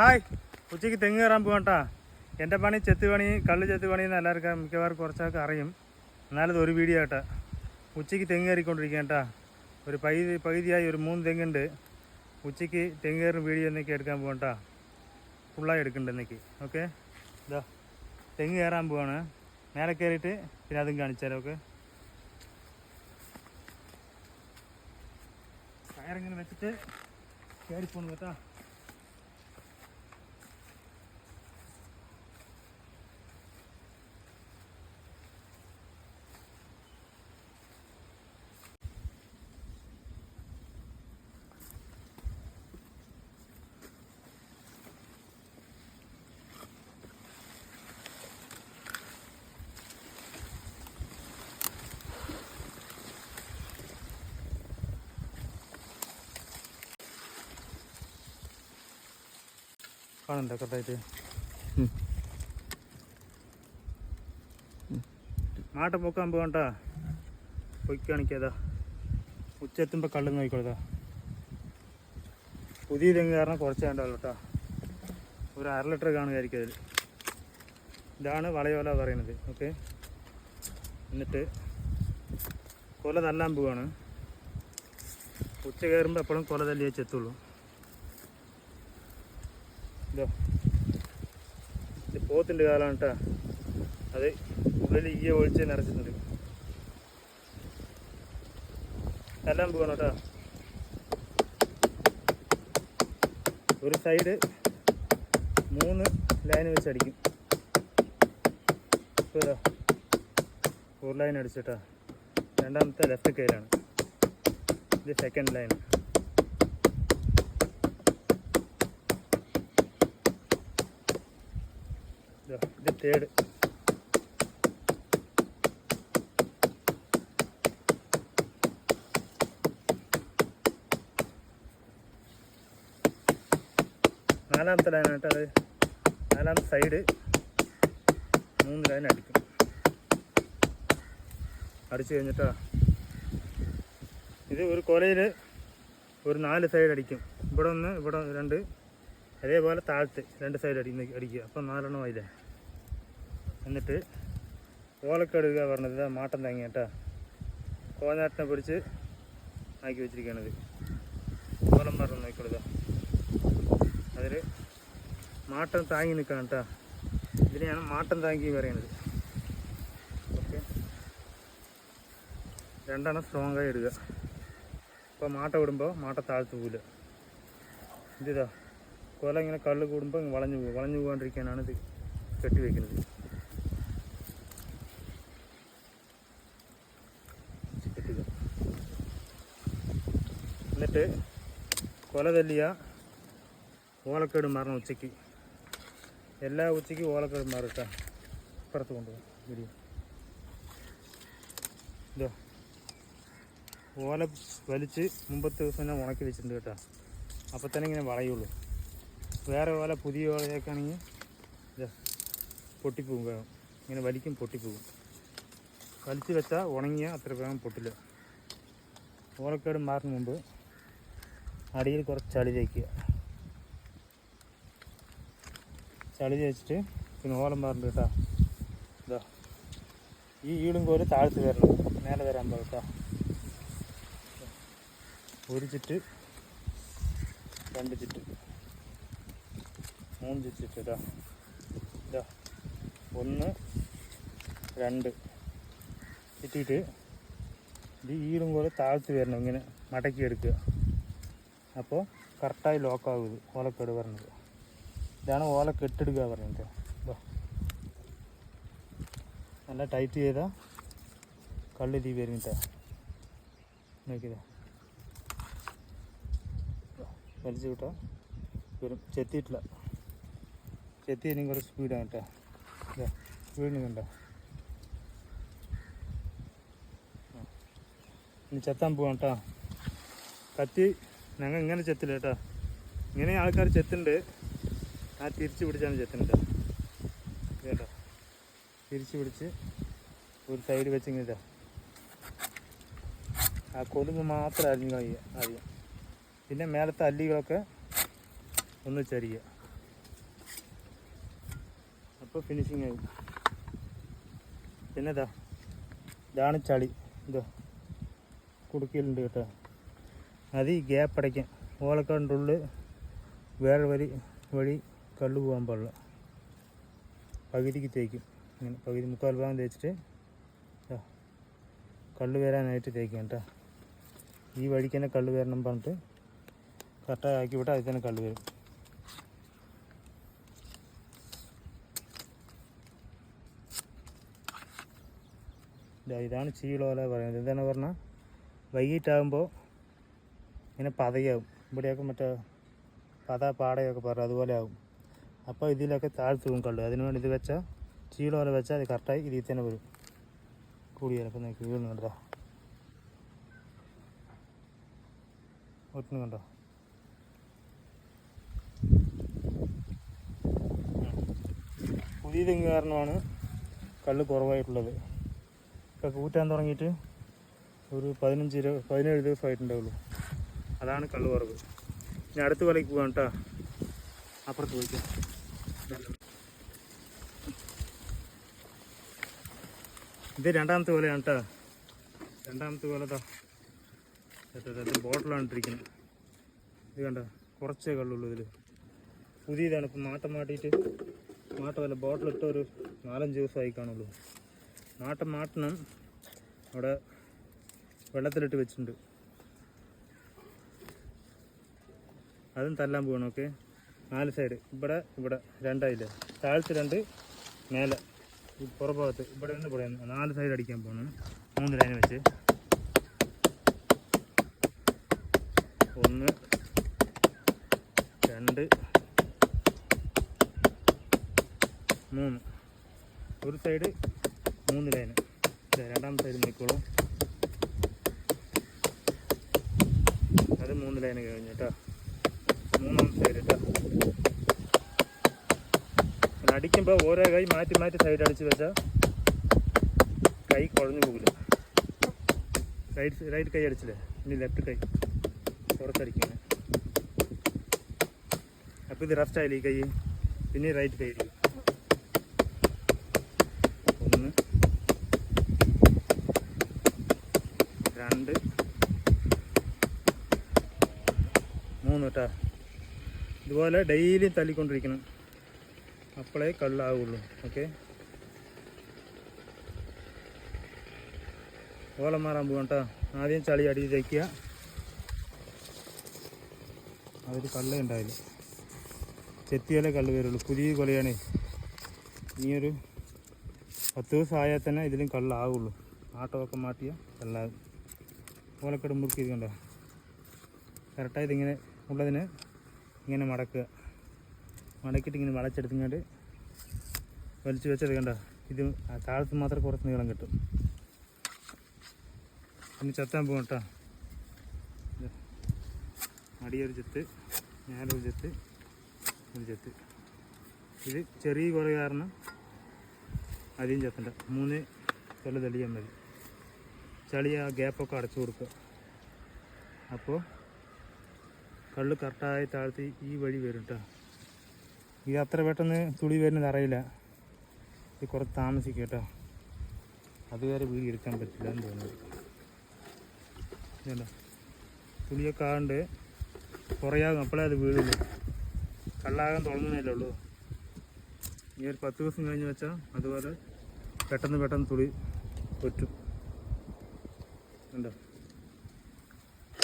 Hi. ഉച്ചയ്ക്ക് തെങ്ങ് കയറാൻ പോകട്ടാ എന്റെ പണി ചെത്ത് പണി കള്ള് ചെത്ത് പണി എന്ന് എല്ലാവർക്കും മിക്കവാറും കുറച്ചൊക്കെ അറിയും. എന്നാലും ഇത് ഒരു വീഡിയോ ആട്ടാ. ഉച്ചയ്ക്ക് തെങ്ങ് കയറിക്കൊണ്ടിരിക്കുക കേട്ടാ ഒരു പകുതി പകുതിയായി ഒരു മൂന്ന് തെങ്ങുണ്ട്. ഉച്ചയ്ക്ക് തെങ്ങ് കയറുന്ന വീഡിയോ എന്നൊക്കെ എടുക്കാൻ പോകട്ടാ ഫുള്ളായി എടുക്കണ്ട എന്നൊക്കെ. ഓക്കെ ഇതാ തെങ്ങ് കയറാൻ പോവാണ്. മേലെ കയറിയിട്ട് പിന്നെ അതും കാണിച്ചാലോ ഓക്കെ കയറിങ്ങനെ വെച്ചിട്ട് കയറി കേട്ടാ. കാണുന്നുണ്ടോ കറക്റ്റായിട്ട്? മാട്ട പൊക്കാൻ പോകണ്ട? പൊയ്ക്കാണിക്കാതാ ഉച്ചെത്തുമ്പോൾ കള്ളു നോക്കിക്കോളതാ പുതിയ തെങ്ങ് കാരണം കുറച്ച് വേണ്ടല്ലോ കേട്ടോ. ഒരു അര ലിറ്റർ കാണുമായിരിക്കും അതിൽ ഇതാണ് വളയോല പറയുന്നത് ഓക്കെ? എന്നിട്ട് കൊല തല്ലാൻ പോവാണ്. ഉച്ച കയറുമ്പോൾ എപ്പോഴും കൊല തല്ലിയേ ചെത്തുള്ളൂ. ഇതോ. ഇത് പോത്തിന്റെ കാലാണ് കേട്ടോ അത് ഉള്ളിൽ ഈയ ഒഴിച്ച് നിറച്ചിട്ടുണ്ട്. എല്ലാം പോകണം കേട്ടോ ഒരു സൈഡ് മൂന്ന് ലൈൻ വെച്ചടിക്കും ഇപ്പോൾ ഇതാ. ഒരു ലൈൻ അടിച്ചിട്ടാ രണ്ടാമത്തെ ലെഫ്റ്റ് കയ്യിലാണ്. ഇത് സെക്കൻഡ് ലൈൻ തേർഡ് നാലാമത്തെ ലൈൻ ആയിട്ട് അത്. നാലാമത്തെ സൈഡ് മൂന്ന് ലൈൻ അടിക്കും. അടിച്ചു കഴിഞ്ഞിട്ടാ ഇത് ഒരു കൊലയിൽ ഒരു നാല് സൈഡ് അടിക്കും. ഇവിടെ ഒന്ന് ഇവിടെ രണ്ട്. അതേപോലെ താഴത്ത് രണ്ട് സൈഡ് അടിക്കുന്ന അടിക്കുക അപ്പം നാലെണ്ണം ആയില്ലേ? എന്നിട്ട് ഓലക്കെടുക പറഞ്ഞത് മാട്ടം തേങ്ങ കേട്ടോ. കോഞ്ഞാട്ടിനെ പിടിച്ച് ആക്കി വെച്ചിരിക്കണത്. ഓലം പറഞ്ഞു നോക്കിക്കൊടുക്ക അതിൽ മാട്ടം താങ്ങി നിൽക്കണം കേട്ടോ. ഇതിനെയാണ് മാട്ടം താങ്ങി പറയുന്നത്. ഓക്കെ. രണ്ടെണ്ണം സ്ട്രോങ് ആയി ഇടുക. അപ്പോൾ മാട്ട വിടുമ്പോൾ മാട്ട താഴ്ത്തു പോവില്ല. ഇതിതാ കൊല ഇങ്ങനെ കള്ള് കൂടുമ്പോൾ വളഞ്ഞു പോകും വളഞ്ഞു പോകാണ്ടിരിക്കാനാണ് ഇത് കെട്ടി വെക്കുന്നത്. എന്നിട്ട് കൊല തല്ലിയ ഓലക്കേട് മാറണം ഉച്ചയ്ക്ക്. എല്ലാ ഉച്ചയ്ക്ക് ഓലക്കേട് മാറിട്ട ഇപ്പുറത്ത് കൊണ്ടുപോകാം. വീഡിയോ. ഇതോ. ഓല വലിച്ച് മുമ്പത്തെ ദിവസം ഞാൻ ഉണക്കി വെച്ചിട്ടുണ്ട് കേട്ടോ. അപ്പോൾ തന്നെ ഇങ്ങനെ വളയുള്ളൂ. വേറെ ഓല പുതിയ ഓലയൊക്കെ ആണെങ്കിൽ പൊട്ടിപ്പോകും വേഗം. ഇങ്ങനെ വലിക്കും പൊട്ടിപ്പോകും വലിച്ച് വെച്ചാൽ ഉണങ്ങിയ അത്ര വേഗം പൊട്ടില്ല. ഓലക്കേട് മാറിന് മുമ്പ് അടിയിൽ കുറച്ച് ചളി തേക്കുക. ചളി തേച്ചിട്ട് പിന്നെ ഓലം മാറണ്ട കേട്ടോ ഇതാ ഈ ഈടും കോൽ താഴ്ത്ത് വരണം മേലെ വരാൻ പോകട്ടോ ഒരു ചുറ്റ് രണ്ട് ചുറ്റ് മൂന്ന് ചുറ്റ് ഇതാ ഇതാ ഒന്ന് രണ്ട് ചുറ്റിയിട്ട് ഇത് ഈടും പോലെ താഴ്ത്തി വരണം ഇങ്ങനെ മടക്കി എടുക്കുക അപ്പോൾ കറക്റ്റായി ലോക്കാവും ഇത് ഓലക്കേട് പറഞ്ഞത് ഇതാണ് ഓല കെട്ടെടുക്കുക പറയുന്നത് ഇതാ നല്ല ടൈറ്റ് ചെയ്താൽ കള്ളി തീ വരുന്നിട്ടാ നോക്കിയതാ വലിച്ചു വിട്ടാൽ വരും ചെത്തിയിട്ടില്ല ചെത്തി ഇനിയും കുറച്ച് സ്പീഡാണ് കേട്ടോ ഇതാ സ്പീഡിന് കണ്ടോ ആ. ഇനി ചെത്താൻ പോവാം കേട്ടോ കത്തി ഞങ്ങൾ ഇങ്ങനെ ചെത്തില്ല കേട്ടോ. ഇങ്ങനെ ആൾക്കാർ ചെത്തുണ്ട്. ആ തിരിച്ചു പിടിച്ചാണ് ചെത്തുന്നത് കേട്ടോ. തിരിച്ചു പിടിച്ച് ഒരു സൈഡ് വെച്ച് ഇങ്ങനെ ആ കൊതുക് മാത്രം അരിഞ്ഞു ആദ്യം പിന്നെ മേലത്തെ അല്ലികളൊക്കെ ഒന്ന് ചരിയുക അപ്പോൾ ഫിനിഷിങ് ആയി. പിന്നെ ഇതാ. ഇതാണ് ചളി. ഇതാ. കുടുക്കിയിലുണ്ട് കേട്ടോ. അത് ഈ ഗ്യാപ്പ് അടയ്ക്കാൻ ഓലക്കാടിന്റെ വേറെ വരി വഴി കള്ളു പോകാൻ പാടില്ല. പകുതിക്ക് തേക്കും. ഇങ്ങനെ പകുതി മുക്കാൽ ഭാഗം തേച്ചിട്ട് കള്ളു വരാനായിട്ട് തേക്കും കേട്ടോ. ഈ വഴിക്ക് തന്നെ കള്ള് വരണം പറഞ്ഞിട്ട് കറക്റ്റായി ആക്കി വിട്ടാൽ അതിൽ തന്നെ കള്ള് വരും. ഇതാണ് ചീളോല പറയുന്നത്. എന്താണ് പറഞ്ഞാൽ വൈകിട്ടാകുമ്പോൾ ഇങ്ങനെ പതയാവും. ഇവിടെയൊക്കെ മറ്റേ പത പാടയൊക്കെ പറയും അതുപോലെ ആവും. അപ്പോൾ ഇതിലൊക്കെ താഴ്ത്തു കള്ളു അതിന് വേണ്ടി ഇത് വെച്ചാൽ ചീളോല വെച്ചാൽ അത് കറക്റ്റായി ഇതിൽ തന്നെ വരും. അപ്പം നിങ്ങൾക്ക് വീഴുന്നുണ്ടോ ഒട്ടുന്നുണ്ടോ പുതിയ തെങ്ങ് കാരണമാണ് കള്ള് കുറവായിട്ടുള്ളത്. ഇപ്പം കൂറ്റാൻ തുടങ്ങിയിട്ട് ഒരു പതിനഞ്ച് ഇരുപത് പതിനേഴ് ദിവസമായിട്ടുണ്ടാവുള്ളൂ. അതാണ് കള്ള് കുറവ് ഇനി അടുത്ത കൊലയ്ക്ക് പോകാം കേട്ടോ അപ്പുറത്ത് പോയിക്കാം ഇത് രണ്ടാമത്തെ കൊലയാണ് കേട്ടോ രണ്ടാമത്തെ കൊലതാ ബോട്ടിലാണ് ഇട്ടിരിക്കുന്നത്. ഇത് കണ്ടോ? കുറച്ചേ കള്ളുള്ളൂ ഇതിൽ പുതിയതാണ് ഇപ്പം മാട്ടം മാട്ടിയിട്ട് മാട്ടമല്ല ബോട്ടിലിട്ട് ഒരു നാലഞ്ച് ദിവസമായി കാണുള്ളൂ. മാട്ടം മാട്ടണം. അവിടെ വെള്ളത്തിലിട്ട് വെച്ചിട്ടുണ്ട്. അതും തല്ലാൻ പോകണം ഓക്കെ നാല് സൈഡ് ഇവിടെ ഇവിടെ രണ്ടായില്ലേ? താഴത്ത് രണ്ട് മേലെ. പുറഭാഗത്ത് ഇവിടെ നിന്ന് ഇവിടെ നാല് സൈഡ് അടിക്കാൻ പോകണം മൂന്ന് ലൈൻ വെച്ച്. ഒന്ന് രണ്ട് മൂന്ന്. ഒരു സൈഡ് മൂന്ന് ലൈന് രണ്ടാം സൈഡ് നിൽക്കോളൂ അത് മൂന്ന് ലൈന് കഴിഞ്ഞു കേട്ടോ? മൂന്നാമത്തെ സൈഡിട്ട അടിക്കുമ്പോൾ ഓരോ കൈ മാറ്റി മാറ്റി സൈഡ് അടിച്ച് വെച്ചാൽ കൈ കുഴഞ്ഞു പോകില്ല. റൈറ്റ് റൈറ്റ് കൈ അടിച്ചില്ലേ? ഇനി ലെഫ്റ്റ് കൈ. പുറത്തടിക്കാണ് അപ്പോൾ ഇത് റെസ്റ്റ് ആയില്ലേ ഈ കൈ? പിന്നെ റൈറ്റ് കൈ അടിക്കും ഒന്ന് രണ്ട് മൂന്ന് കേട്ടോ ഇതുപോലെ ഡെയിലി തല്ലിക്കൊണ്ടിരിക്കണം. അപ്പോഴേ കള്ളാവുള്ളൂ. ഓക്കെ ഓളം മാറാൻ പോകാം കേട്ടോ ആദ്യം ചളി അടി തയ്ക്കുക അതൊരു കള്ള ഉണ്ടായില്ല ചെത്തിയാലേ കള്ള് വരുള്ളൂ. പുതിയ കൊലയാണ്. ഇനിയൊരു പത്ത് ദിവസം ആയാൽ തന്നെ ഇതിലും കള്ളാവുള്ളൂ. ആട്ടമൊക്കെ മാറ്റിയാൽ കള്ളാകും ഓലക്കട മുറുക്കി ഇത് കണ്ടോ കറക്റ്റായി ഇതിങ്ങനെ ഉള്ളതിന് ഇങ്ങനെ മടക്കുക. മടക്കിയിട്ട് ഇങ്ങനെ വളച്ചെടുത്തിങ്ങാണ്ട് വലിച്ചു വെച്ചത് കണ്ടോ? ഇത് ആ താഴത്ത് മാത്രം കുറച്ച് നീളം കിട്ടും. ഇനി ചത്താൻ പോകും കേട്ടോ. അടിയൊരു ചെത്ത് ഞാനൊരു ചെത്ത് ഒരു ചെത്ത്. ഇത് ചെറിയ കുറേ കാരണം അധികം ചെത്തണ്ട. മൂന്ന് കൊല്ല തെളിയാൻ മതി. ചളി ആ ഗ്യാപ്പൊക്കെ അടച്ചു കൊടുക്കുക. അപ്പോൾ കള്ള് കറക്റ്റായി താഴ്ത്തി ഈ വഴി വരും കേട്ടോ ഇത് അത്ര പെട്ടെന്ന് തുളി വരുന്നത് അറിയില്ല. ഇത് കുറച്ച് താമസിക്കും കേട്ടോ അതുവരെ വീട് എടുക്കാൻ പറ്റില്ല എന്ന് തോന്നുന്നു. തുളിയൊക്കെ ആണ്ട് കുറയാകും. അപ്പോഴേ അത് വീഴുള്ളൂ. കള്ളാകാൻ തുടങ്ങുന്നതല്ലേ ഉള്ളൂ. ഈ ഒരു പത്ത് ദിവസം കഴിഞ്ഞ് വെച്ചാൽ അതുപോലെ പെട്ടെന്ന് പെട്ടെന്ന് തുളി പറ്റും. ഉണ്ടോ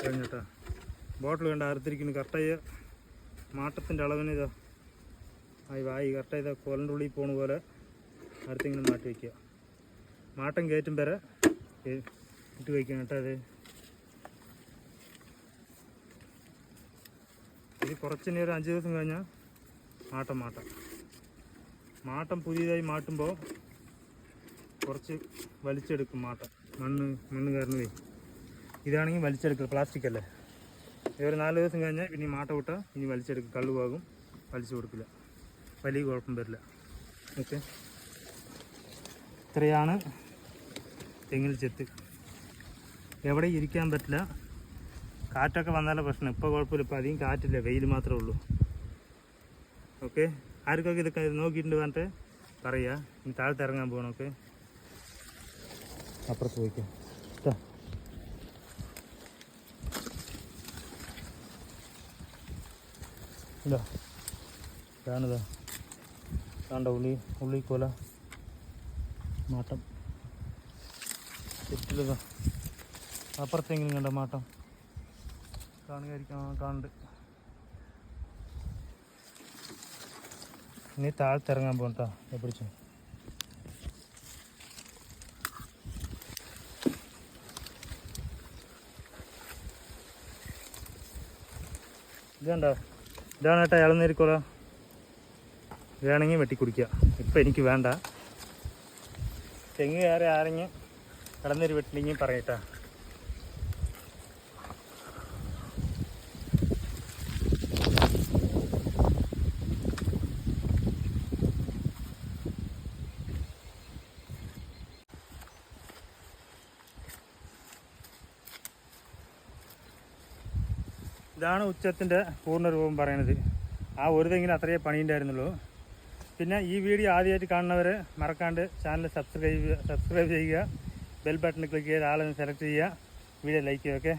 കഴിഞ്ഞോട്ടാ ബോട്ടിൽ കണ്ട അറുത്തിരിക്കുന്നു. കറക്റ്റായ മാട്ടത്തിന്റെ അളവിന് ഇതാ. ആയി വായി കറക്റ്റായി ഇതാ കൊലന്റെ ഉള്ളിൽ പോണ പോലെ അടുത്തിങ്ങനെ മാറ്റി വയ്ക്കുക മാട്ടം കയറ്റും വരെ ഇട്ട് വയ്ക്കണം കേട്ടോ അത്. ഇത് കുറച്ച് നേരം അഞ്ച് ദിവസം കഴിഞ്ഞാൽ മാട്ടം മാട്ടം. മാട്ടം പുതിയതായി മാട്ടുമ്പോൾ കുറച്ച് വലിച്ചെടുക്കും മാട്ടം. മണ്ണ് മണ്ണ് കാരണമേ ഇതാണെങ്കിൽ വലിച്ചെടുക്കുക പ്ലാസ്റ്റിക് അല്ലേ ഒരു നാല് ദിവസം കഴിഞ്ഞാൽ പിന്നെ മാട്ട വിട്ടാൽ ഇനി വലിച്ചെടുക്കും. കള്ളു പോകും. വലിച്ചു കൊടുക്കില്ല. വലിയ കുഴപ്പം വരില്ല. ഓക്കെ. ഇത്രയാണ് തെങ്ങിൽ ചെത്ത്. എവിടെ ഇരിക്കാൻ പറ്റില്ല. കാറ്റൊക്കെ വന്നാലേ പ്രശ്നം. ഇപ്പോൾ കുഴപ്പമില്ല. ഇപ്പോൾ അധികം കാറ്റില്ല. വെയിൽ മാത്രമേ ഉള്ളൂ. ഓക്കെ. ആർക്കൊക്കെ ഇതൊക്കെ നോക്കിയിട്ടുണ്ട് പറഞ്ഞിട്ട് പറയുക ഇനി ഇറങ്ങാൻ പോകണം ഓക്കെ. അപ്പുറത്ത് പോയിക്കാം. ഇതാ. ഇതാണിതാ. കണ്ട ഉള്ളി ഉള്ളിക്കോല മാട്ടം. ചുറ്റിലിതാ അപ്പുറത്തെങ്കിലും കണ്ട മാട്ടം. കാണുകയായിരിക്കും കാണുന്നുണ്ട്. ഇനി താഴത്തിറങ്ങാൻ പോകട്ടോ പിടിച്ചു. ഇതുണ്ടോ ഇതാണ് ഏട്ടാ ഇളനീരിക്കോല വേണമെങ്കിൽ വെട്ടിക്കുടിക്കുക. ഇപ്പം എനിക്ക് വേണ്ട. തെങ്ങ് കയറി ആരെങ്കിലും ഇളനീര് വെട്ടില്ലെങ്കിൽ പറയട്ടാ. ഇതാണ് ഉച്ചത്തിന്റെ പൂർണ രൂപം പറയുന്നത് ആ ഒരു തെങ്ങിന് അത്രയേ പണിയുണ്ടായിരുന്നുള്ളൂ പിന്നെ ഈ വീഡിയോ ആദ്യമായിട്ട് കാണുന്നവർ മറക്കാണ്ട് ചാനൽ സബ്സ്ക്രൈബ് സബ്സ്ക്രൈബ് ചെയ്യുക ബെൽ ബട്ടൺ ക്ലിക്ക് ചെയ്ത് ആളെ സെലക്ട് ചെയ്യുക. വീഡിയോ ലൈക്ക് ചെയ്യുക ഓക്കെ?